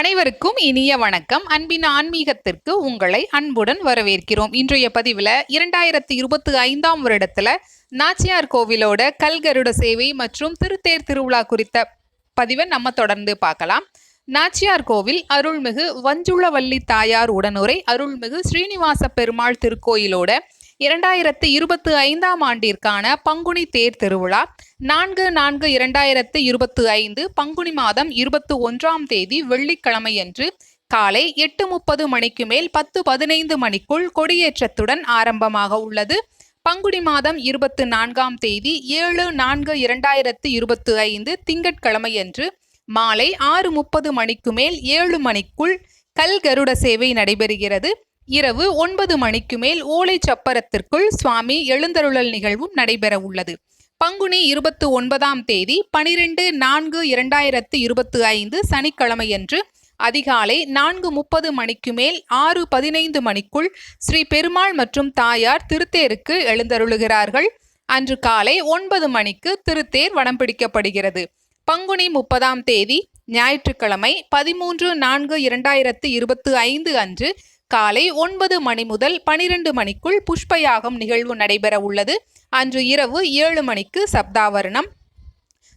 அனைவருக்கும் இனிய வணக்கம். அன்பின் ஆன்மீகத்திற்கு உங்களை அன்புடன் வரவேற்கிறோம். இன்றைய பதிவில் இரண்டாயிரத்தி இருபத்தி ஐந்தாம் வருடத்தில் நாச்சியார் கோவிலோட கல்கருட சேவை மற்றும் திருத்தேர் திருவிழா குறித்த பதிவை நம்ம தொடர்ந்து பார்க்கலாம். நாச்சியார் கோவில் அருள்மிகு வஞ்சுளவல்லி தாயார் உடனுரை அருள்மிகு ஸ்ரீனிவாச பெருமாள் திருக்கோயிலோட இரண்டாயிரத்து இருபத்தி ஐந்தாம் ஆண்டிற்கான பங்குனி தேர் திருவிழா. நான்கு நான்கு இரண்டாயிரத்து இருபத்தி ஐந்து பங்குனி மாதம் இருபத்தி ஒன்றாம் தேதி வெள்ளிக்கிழமையன்று காலை எட்டு முப்பது மணிக்கு மேல் பத்து பதினைந்து மணிக்குள் கொடியேற்றத்துடன் ஆரம்பமாக உள்ளது. பங்குனி மாதம் இருபத்து நான்காம் தேதி ஏழு நான்கு இரண்டாயிரத்து இருபத்து ஐந்து திங்கட்கிழமையன்று மாலை ஆறு முப்பது மணிக்கு மேல் ஏழு மணிக்குள் கல் கருட சேவை நடைபெறுகிறது. இரவு ஒன்பது மணிக்கு மேல் ஓலை சப்பரத்திற்குள் சுவாமி எழுந்தருளல் நிகழ்வும் நடைபெற உள்ளது. பங்குனி இருபத்தி ஒன்பதாம் தேதி பனிரெண்டு நான்கு இரண்டாயிரத்து இருபத்தி ஐந்து சனிக்கிழமையன்று அதிகாலை நான்கு முப்பது மணிக்கு மேல் ஆறு பதினைந்து மணிக்குள் ஸ்ரீ பெருமாள் மற்றும் தாயார் திருத்தேருக்கு எழுந்தருளுகிறார்கள். அன்று காலை ஒன்பது மணிக்கு திருத்தேர் வடம் பிடிக்கப்படுகிறது. பங்குனி முப்பதாம் தேதி ஞாயிற்றுக்கிழமை பதிமூன்று நான்கு இரண்டாயிரத்து இருபத்து ஐந்து அன்று காலை ஒன்பது மணி முதல் பனிரெண்டு மணிக்குள் புஷ்பயாகம் நிகழ்வு நடைபெற உள்ளது அன்று இரவு ஏழு மணிக்கு சப்தாவரணம்.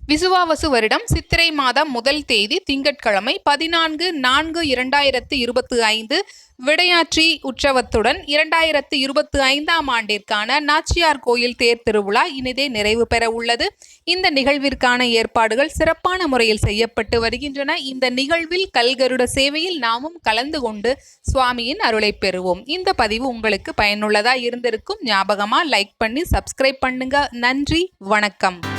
விசுவாவசு வருடம் சித்திரை மாதம் முதல் தேதி திங்கட்கிழமை பதினான்கு நான்கு இரண்டாயிரத்து இருபத்தி ஐந்து விடையாற்றி உற்சவத்துடன் இரண்டாயிரத்து இருபத்தி ஐந்தாம் ஆண்டிற்கான நாச்சியார் கோயில் தேர் திருவிழா இனிதே நிறைவு பெற உள்ளது. இந்த நிகழ்விற்கான ஏற்பாடுகள் சிறப்பான முறையில் செய்யப்பட்டு வருகின்றன. இந்த நிகழ்வில் கல்கருட சேவையில் நாமும் கலந்து கொண்டு சுவாமியின் அருளை பெறுவோம். இந்த பதிவு உங்களுக்கு பயனுள்ளதாக இருந்திருக்கும். ஞாபகமாக லைக் பண்ணி சப்ஸ்கிரைப் பண்ணுங்க. நன்றி வணக்கம்.